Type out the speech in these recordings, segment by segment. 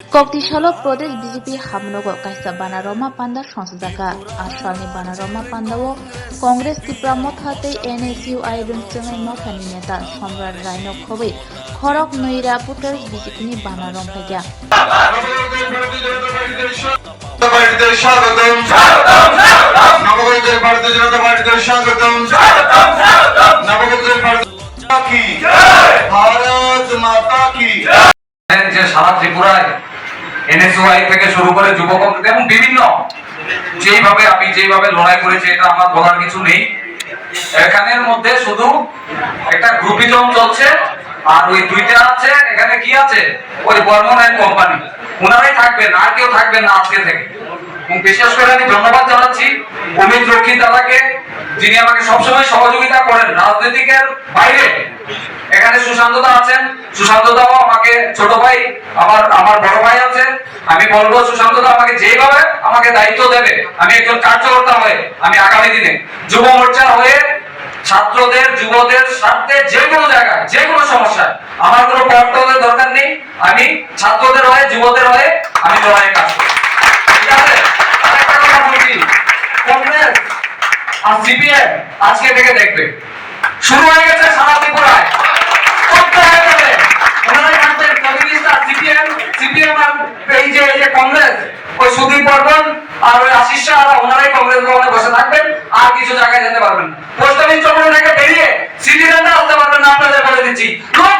Koktisalo Pradesh BJP Hamnogo kaisa Banaroma Panda সংসদাকা আসামনি বানারমা পান্ডাও কংগ্রেস ত্রিপুরা মথাতে এনএসইউআই রুমচংই মথানি নেতা সম্রাট রায়নক খবৈ খরক নৈরা বানারম স্বাগতম ভারতীয় জনতা পার্টিতে স্বাগতম নবগঞ্জের ভারত কি ভারত মাতা কি? যে সারা ত্রিপুরায় এনএসওআই থেকে শুরু করে যুব কংগ্রেস এবং বিভিন্ন, যেইভাবে আমি যেইভাবে লড়াই করেছি, এটা আমার বলার কিছু নেই। এখানের মধ্যে শুধু একটা গ্রুপিজম চলছে, আর ওই দুইটা আছে, এখানে কি আছে? ওই বর্মন কোম্পানি। ওনারাই থাকবেন, আর কেউ থাকবেন না আজকে থেকে। এবং বিশেষ করে আমি ধন্যবাদ জানাচ্ছি অমিত রক্ষিত দাদাকে, যিনি আমাকে সবসময় সহযোগিতা করেন রাজনীতিকের বাইরে। এখানে সুশান্ত দা আছেন। সুশান্ত দাও আমাকে, ছোট ভাই, আমার আমার বড় ভাই আছে। আমি বলব, সুশান্ত দা আমাকে যেভাবে আমাকে দায়িত্ব দেবে, আমি একজন কার্যকর্তা হয়ে, আমি আগামী দিনে যুব মোর্চার হয়ে ছাত্রদের, যুবদের স্বার্থে যে কোনো জায়গায়, যে কোনো সমস্যায়, আমার কোনো পড়ার দরকার নেই। আমি ছাত্রদের হয়ে, যুবদের হয়ে আমি লড়াই কাজ করি ঠিক আছে আরেকটা কথা বলছি কংগ্রেস আর আজকে থেকে দেখবে শুরু হয়ে গেছে সারা ত্রিপুরায় বসে থাকবেন আর কিছু জায়গায় যেতে পারবেন বলে দিচ্ছি লোক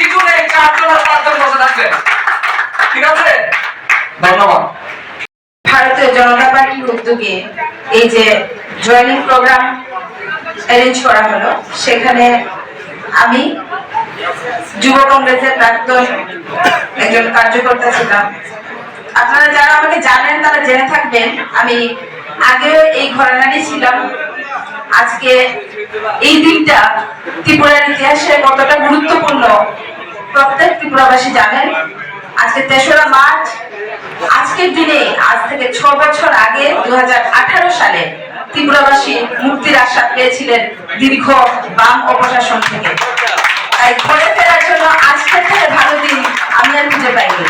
কিছু নেই বসে থাকবেন ঠিক আছে? ধন্যবাদ। ভারতীয় জনতা পার্টির উদ্যোগে এই যে জয়েনিং প্রোগ্রাম অ্যারেঞ্জ করা হলো, সেখানে আমি যুব কংগ্রেসের প্রাক্তন একজন কার্যকর্তা ছিলাম। আপনারা যারা আমাকে জানেন, তারা জেনে থাকবেন, আমি আগেও এই ঘরানারই ছিলাম। আজকে এই দিনটা ত্রিপুরার ইতিহাসে কতটা গুরুত্বপূর্ণ, প্রত্যেক ত্রিপুরাবাসী জানেন। আজকে তেসরা মার্চ। আজকের দিনে, আজ থেকে ছ বছর আগে দু হাজার আঠারো সালে ত্রিপুরাবাসী মুক্তির আশা পেয়েছিলেন দীর্ঘ বাম অপশাসন থেকে। তাই ঘরে ফেরার জন্য আজকের থেকে ভালো দিন আমি আর খুঁজে পাইনি।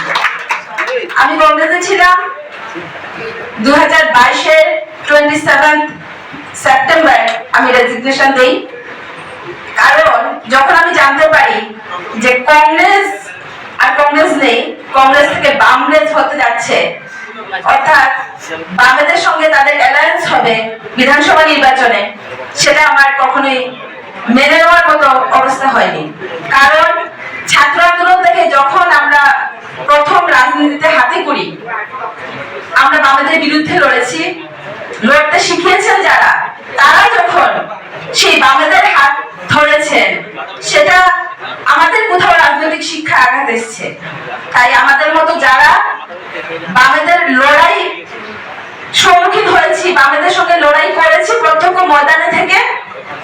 আমি কংগ্রেসে ছিলাম দু হাজার বাইশের টোয়েন্টি সেভেন্থ সেপ্টেম্বর আমি রেজিগনেশন দেই। কারণ যখন আমি জানতে পারি যে কংগ্রেস আর কংগ্রেস নেই কংগ্রেস থেকে বামগ্রেস হতে যাচ্ছে। অর্থাৎ বামেদের সঙ্গে তাদের অ্যালায়েন্স হবে বিধানসভা নির্বাচনে। সেটা আমার কখনোই মেনে নেওয়ার মতো অবস্থা হয়নি। কারণ ছাত্র আন্দোলন থেকে যখন আমরা প্রথম রাজনীতিতে হাতে করি, আমরা বামেদের বিরুদ্ধে লড়েছি। লড়তে শিখিয়েছেন যারা তারা যখন সেই বামেদের হাত ধরেছেন, সেটা এসছে তাই আমাদের মতো যারা বামেদের লড়াই সম্মুখীন হয়েছি, বামেদের সঙ্গে লড়াই করেছি প্রত্যক্ষ ময়দানে থেকে,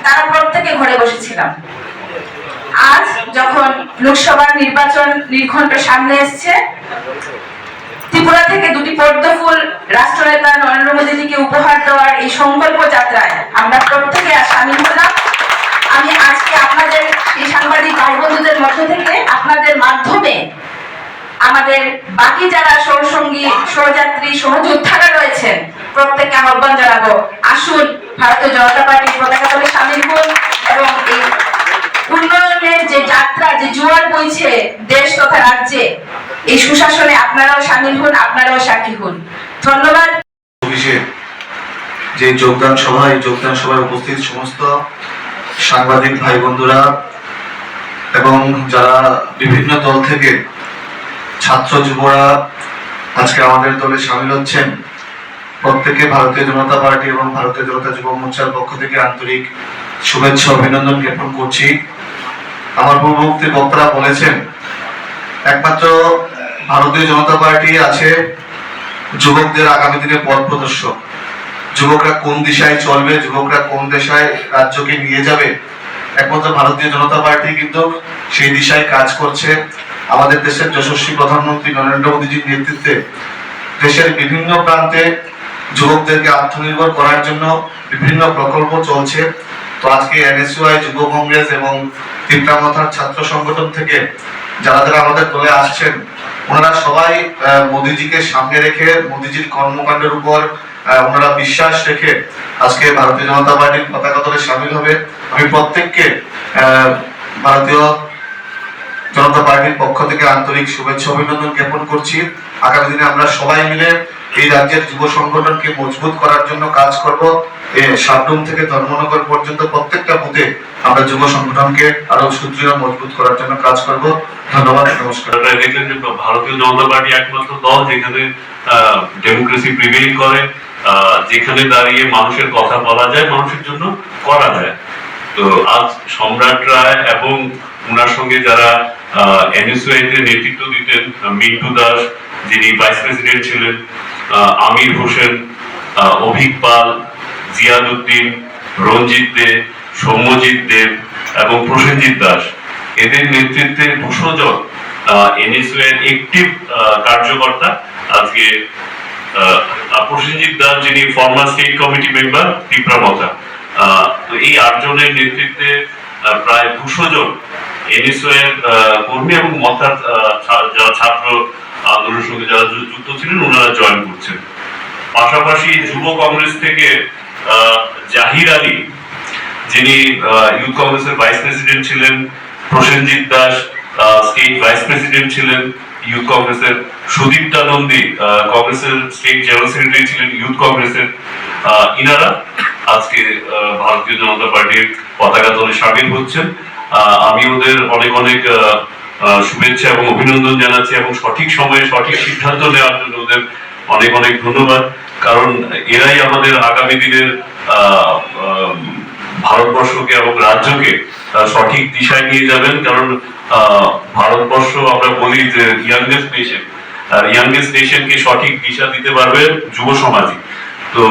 তারা প্রত্যেকে ঘরে বসেছিলাম। আজ যখন লোকসভার নির্বাচন নির্ঘণ্ট সামনে এসছে, ত্রিপুরা থেকে দুটি পদ্মফুল রাষ্ট্রনেতা নরেন্দ্র মোদীজিকে উপহার দেওয়ার এই সংকল্প যাত্রায় আমরা প্রত্যেকে সামিল হলাম। আমি আপনাদের এই ভাই বন্ধুদের মধ্য থেকে আপনাদের মাধ্যমে আমাদের বাকি যারা সহসঙ্গী সহযাত্রী, সহযোদ্ধারা রয়েছেন, প্রত্যেককে আহ্বান জানাব। আসুন, ভারতীয় জনতা পার্টির পতাকা তলে সামিল হন এবং এই উন্নয়নের যে যাত্রা, যে জোয়ার বইছে দেশ তথা রাজ্যে, এই সুশাসনে আপনারাও সামিল হন, আপনারাও সাক্ষী হন। ধন্যবাদ। যে যোগদান সভা এই যোগদান সভায় উপস্থিত সমস্ত সাংবাদিক ভাই বন্ধুরা এবং যারা বিভিন্ন দল থেকে ছাত্র যুবরা আজকে আমাদের দলে সামিল হচ্ছেন, প্রত্যেকে ভারতীয় জনতা পার্টি এবং ভারতীয় জনতা যুব মোর্চার পক্ষ থেকে আন্তরিক শুভেচ্ছা অভিনন্দন জ্ঞাপন করছি। আমার পূর্ববর্তী বক্তারা বলেছেন, একমাত্র ভারতীয় জনতা পার্টি আছে যুবকদের আগামী দিনে পথ প্রদর্শক। যুবকরা কোন দিশায় চলবে, যুবকরা কোন দেশায় রাজ্যকে নিয়ে যাবে একমাত্র ভারতীয় জনতা পার্টি কিন্তু সেই দিশায় কাজ করছে। আমাদের দেশের যশস্বী প্রধানমন্ত্রী নরেন্দ্র মোদীজির নেতৃত্বে দেশের বিভিন্ন প্রান্তে যুবকদেরকে আত্মনির্ভর করার জন্য বিভিন্ন প্রকল্প চলছে। তো আজকে এনএসইউআই, যুব কংগ্রেস এবং তিপ্রামথার ছাত্র সংগঠন থেকে যারা যারা আমাদের দলে আসছেন, ওনারা সবাই মোদিজিকে সামনে রেখে, মোদিজির কর্মকাণ্ডের উপর ওনারা বিশ্বাস রেখে আজকে ভারতীয় জনতা পার্টির পতাকা দলে সামিল হবে। আমি প্রত্যেককে ভারতীয় জনতা পার্টির পক্ষ থেকে আন্তরিক শুভেচ্ছা অভিনন্দন জ্ঞাপন করছি। আগামী দিনে আমরা সবাই মিলে এই রাজ্যের যুব সংগঠনকে মজবুত করার জন্য কাজ করব। সাবরুম থেকে ধর্মনগর পর্যন্ত প্রত্যেকটা বুথে আমরা যুব সংগঠনকে আরও সুদৃঢ়, মজবুত করার জন্য কাজ করব। ধন্যবাদ, নমস্কার। দেখলেন যে ভারতীয় জনতা পার্টি একমাত্র দল যেখানে ডেমোক্রেসি প্রিভেইল করে। যেখানে দাঁড়িয়ে মানুষের কথা বলা যায়, মানুষের জন্য করা যায়। তো আজ সম্রাট রায় এবং ওনার সঙ্গে যারা এনএসওআই তে নেতৃত্ব দিতেন মিন্টু দাস, যিনি ভাইস প্রেসিডেন্ট ছিলেন আমির হোসেন অভিক পাল জিয়াদ উদ্দিন রঞ্জিত দে, সৌম্যজিৎ দেব এবং প্রসেনজিৎ দাস। এদের নেতৃত্বে দুশো জন এনএসও এর কার্যকর্তা আজকে প্রসেনজিৎ দাস, যিনি former state committee member Tipra Motha তো এই আটজনের নেতৃত্বে প্রায় দুশো জন এনএসও এর কর্মী এবং মতার যারা ছাত্র আন্দোলনের সঙ্গে যারা যুক্ত ছিলেন, ওনারা জয়েন করছেন। পাশাপাশি যুব কংগ্রেস থেকে জাহির আলী, যিনি ইউথ কংগ্রেসের ভাইস প্রেসিডেন্ট ছিলেন, Prosenjit Das state vice president ছিলেন ইউথ কংগ্রেসের সুদীপ্তা নন্দী কংগ্রেসের স্টেট জেনারেল সেক্রেটারি ছিলেন ইউথ কংগ্রেসের ইনারা। আজকে ভারতীয় জনতা পার্টির পতাকা দলে সামিল হচ্ছেন। আমি ওদের অনেক অনেক শুভেচ্ছা এবং অভিনন্দন জানাচ্ছি এবং সঠিক সময়ে সঠিক সিদ্ধান্ত নেওয়ার জন্য ওদের অনেক অনেক ধন্যবাদ। কারণ এরাই আমাদের আগামী দিনের ভারতবর্ষকে এবং রাজ্যকে সঠিক দিশায় নিয়ে যাবেন। কারণ ভারতবর্ষ আমরা বলি যে ইয়াংগেস্ট নেশন আর ইয়াংগেস্ট নেশনকে সঠিক দিশা দিতে পারবে যুব সমাজই। তো